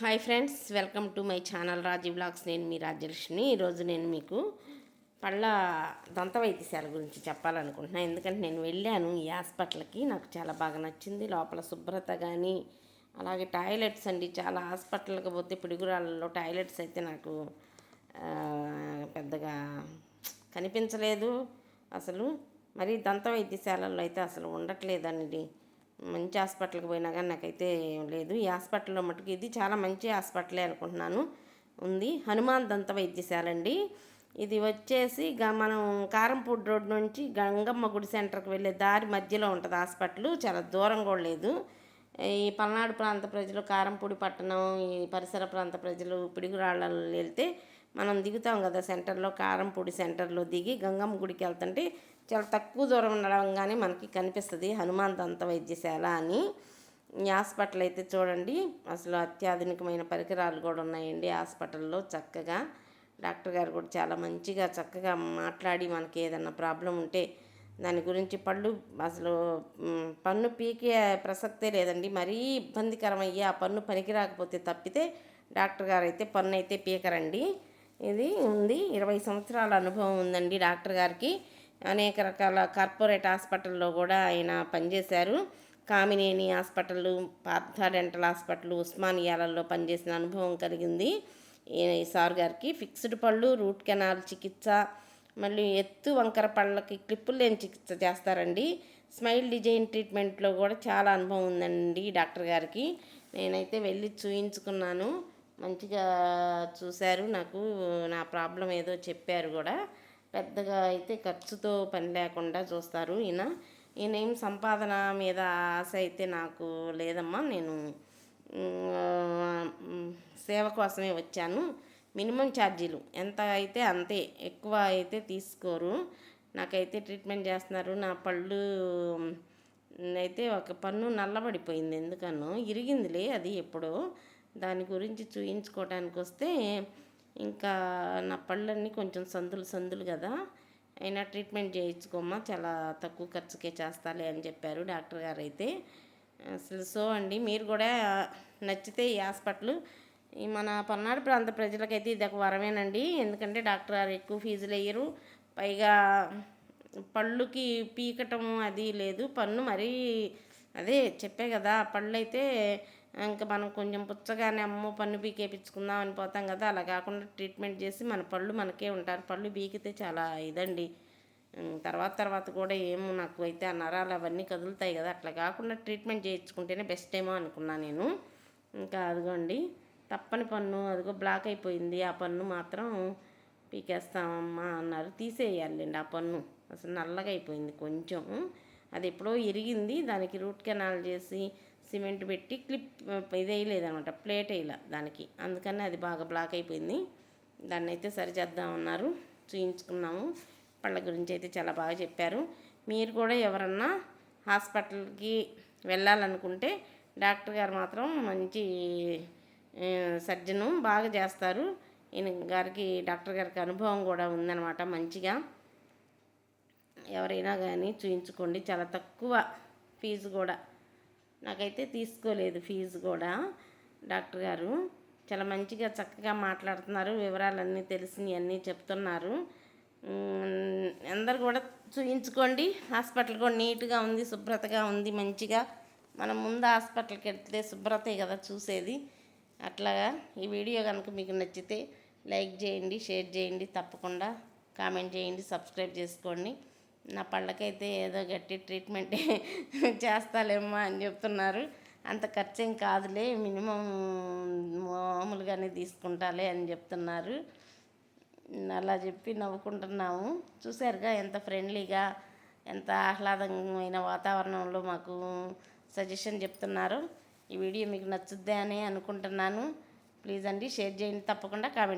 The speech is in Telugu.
Hi friends welcome to my channel Raji blogs. నేను మీ రాజ్యలక్ష్మి. ఈరోజు నేను మీకు పళ్ళ దంత వైద్యశాల గురించి చెప్పాలనుకుంటున్నాను ఎందుకంటే నేను వెళ్ళాను ఈ హాస్పిటల్కి. నాకు చాలా బాగా నచ్చింది. లోపల శుభ్రత కానీ అలాగే టాయిలెట్స్ అండి. చాలా హాస్పిటల్కి పోతే పిడుగురాళ్ళలో టాయిలెట్స్ అయితే నాకు పెద్దగా కనిపించలేదు అసలు. మరి దంత వైద్యశాలల్లో అయితే అసలు ఉండట్లేదండి. మంచి హాస్పిటల్కి పోయినా కానీ నాకైతే ఏం లేదు. ఈ హాస్పిటల్లో మటుకు ఇది చాలా మంచి హాస్పిటలే అనుకుంటున్నాను. ఉంది. హనుమాన్ దంత వైద్యశాల అండి. ఇది వచ్చేసి మనం కారంపూడి రోడ్ నుంచి గంగమ్మ గుడి సెంటర్కి వెళ్ళే దారి మధ్యలో ఉంటుంది హాస్పిటల్. చాలా దూరం కూడా లేదు. ఈ పల్నాడు ప్రాంత ప్రజలు కారంపూడి పట్టణం ఈ పరిసర ప్రాంత ప్రజలు పిడుగురాళ్ళలో వెళ్తే మనం దిగుతాం కదా సెంటర్లో కారంపూడి సెంటర్లో దిగి గంగమ్మ గుడికి వెళ్తుంటే చాలా తక్కువ దూరం ఉండడంగానే మనకి కనిపిస్తుంది హనుమాన్ దంత వైద్యశాల అని. ఈ హాస్పిటల్ అయితే చూడండి అసలు అత్యాధునికమైన పరికరాలు కూడా ఉన్నాయండి హాస్పిటల్లో చక్కగా. డాక్టర్ గారు కూడా చాలా మంచిగా చక్కగా మాట్లాడి మనకి ఏదన్నా ప్రాబ్లం ఉంటే దాని గురించి పళ్ళు అసలు పన్ను పీకే ప్రసక్తే లేదండి. మరీ ఇబ్బందికరమయ్యి ఆ పన్ను పనికి రాకపోతే తప్పితే డాక్టర్ గారు అయితే పన్ను అయితే పీకరండి. ఇది ఉంది. ఇరవై సంవత్సరాల అనుభవం ఉందండి డాక్టర్ గారికి. అనేక రకాల కార్పొరేట్ హాస్పిటల్లో కూడా ఆయన పనిచేశారు. Kamineni hospital Partha dental hospital ఉస్మానియాలలో పనిచేసిన అనుభవం కలిగింది. ఈ సార్ గారికి ఫిక్స్డ్ పళ్ళు రూట్ కెనాల్ చికిత్స మళ్ళీ ఎత్తు వంకర పళ్ళకి క్లిప్పులు లేని చికిత్స చేస్తారండి. స్మైల్ డిజైన్ ట్రీట్మెంట్లో కూడా చాలా అనుభవం ఉందండి డాక్టర్ గారికి. నేనైతే వెళ్ళి చూయించుకున్నాను. మంచిగా చూశారు. నాకు నా ప్రాబ్లం ఏదో చెప్పారు కూడా. పెద్దగా అయితే ఖర్చుతో పని లేకుండా చూస్తారు ఈయన. ఈయన ఏం సంపాదన మీద ఆశ అయితే నాకు లేదమ్మా. నేను సేవ కోసమే వచ్చాను. మినిమం ఛార్జీలు. ఎంత అయితే అంతే. ఎక్కువ అయితే తీసుకోరు. నాకైతే ట్రీట్మెంట్ చేస్తున్నారు. నా పళ్ళు అయితే ఒక పన్ను నల్లబడిపోయింది. ఎందుకనో ఇరిగిందిలే అది ఎప్పుడో. దాని గురించి చూయించుకోవడానికి వస్తే ఇంకా నా పళ్ళన్నీ కొంచెం సందులు సందులు కదా. అయినా ట్రీట్మెంట్ చేయించుకోమ్మా చాలా తక్కువ ఖర్చుకే చేస్తాలే అని చెప్పారు డాక్టర్ గారు అయితే అసలు సో అండి మీరు కూడా నచ్చితే ఈ హాస్పిటల్ ఈ మన పల్నాడు ప్రాంత ప్రజలకైతే ఇది ఒక వరమేనండి. ఎందుకంటే డాక్టర్ గారు ఎక్కువ ఫీజులు వేయరు పైగా పళ్ళుకి పీకటం అది లేదు పన్ను మరీ అదే చెప్పే కదా పళ్ళు అయితే ఇంకా మనం కొంచెం పుచ్చగానే అమ్మో పన్ను పీకేపించుకుందాం అని పోతాం కదా అలా కాకుండా ట్రీట్మెంట్ చేసి మన పళ్ళు మనకే ఉంటారు. పళ్ళు బీకితే చాలా ఇదండి. తర్వాత తర్వాత కూడా ఏమో నాకు అయితే ఆ నరాలు అవన్నీ కదులుతాయి కదా అట్లా కాకుండా ట్రీట్మెంట్ చేయించుకుంటేనే బెస్ట్ ఏమో అనుకున్నా నేను. ఇంకా అదిగోండి తప్పని పన్ను అదిగో బ్లాక్ అయిపోయింది ఆ పన్ను మాత్రం పీకేస్తామమ్మా అన్నారు. తీసేయాలండి ఆ పన్ను. అసలు నల్లగా అయిపోయింది కొంచెం. అది ఎప్పుడో ఇరిగింది దానికి రూట్ కెనాల్ చేసి సిమెంట్ పెట్టి క్లిప్ ఇది వేయలేదనమాట ప్లేట్ వేయలే దానికి. అందుకని అది బాగా బ్లాక్ అయిపోయింది. దాన్ని అయితే సరిచేద్దామన్నారు చూయించుకున్నాము. పళ్ళ గురించి అయితే చాలా బాగా చెప్పారు. మీరు కూడా ఎవరన్నా హాస్పిటల్కి వెళ్ళాలనుకుంటే డాక్టర్ గారు మాత్రం మంచి సర్జను బాగా చేస్తారు. ఈయన గారికి డాక్టర్ గారికి అనుభవం కూడా ఉందన్నమాట మంచిగా. ఎవరైనా కానీ చూయించుకోండి. చాలా తక్కువ ఫీజు కూడా. నాకైతే తీసుకోలేదు ఫీజు కూడా డాక్టర్ గారు. చాలా మంచిగా చక్కగా మాట్లాడుతున్నారు వివరాలన్నీ తెలిసినవి అన్నీ చెప్తున్నారు. అందరు కూడా చూయించుకోండి. హాస్పిటల్ కూడా నీట్గా ఉంది శుభ్రతగా ఉంది మంచిగా. మనం ముందు హాస్పిటల్కి వెళ్తే శుభ్రతే కదా చూసేది. అట్లాగా ఈ వీడియో కనుక మీకు నచ్చితే లైక్ చేయండి షేర్ చేయండి తప్పకుండా కామెంట్ చేయండి సబ్స్క్రైబ్ చేసుకోండి. నా పళ్ళకైతే ఏదో గట్టి ట్రీట్మెంట్ చేస్తాలేమో అని చెప్తున్నారు. అంత ఖర్చు ఏం కాదులే మినిమం మామూలుగానే తీసుకుంటాలే అని చెప్తున్నారు. అలా చెప్పి నవ్వుకుంటున్నాము. చూసారుగా ఎంత ఫ్రెండ్లీగా ఎంత ఆహ్లాదమైన వాతావరణంలో మాకు సజెషన్ చెప్తున్నారు. ఈ వీడియో మీకు నచ్చుద్దే అని అనుకుంటున్నాను. ప్లీజ్ అండి షేర్ చేయండి తప్పకుండా కామెంట్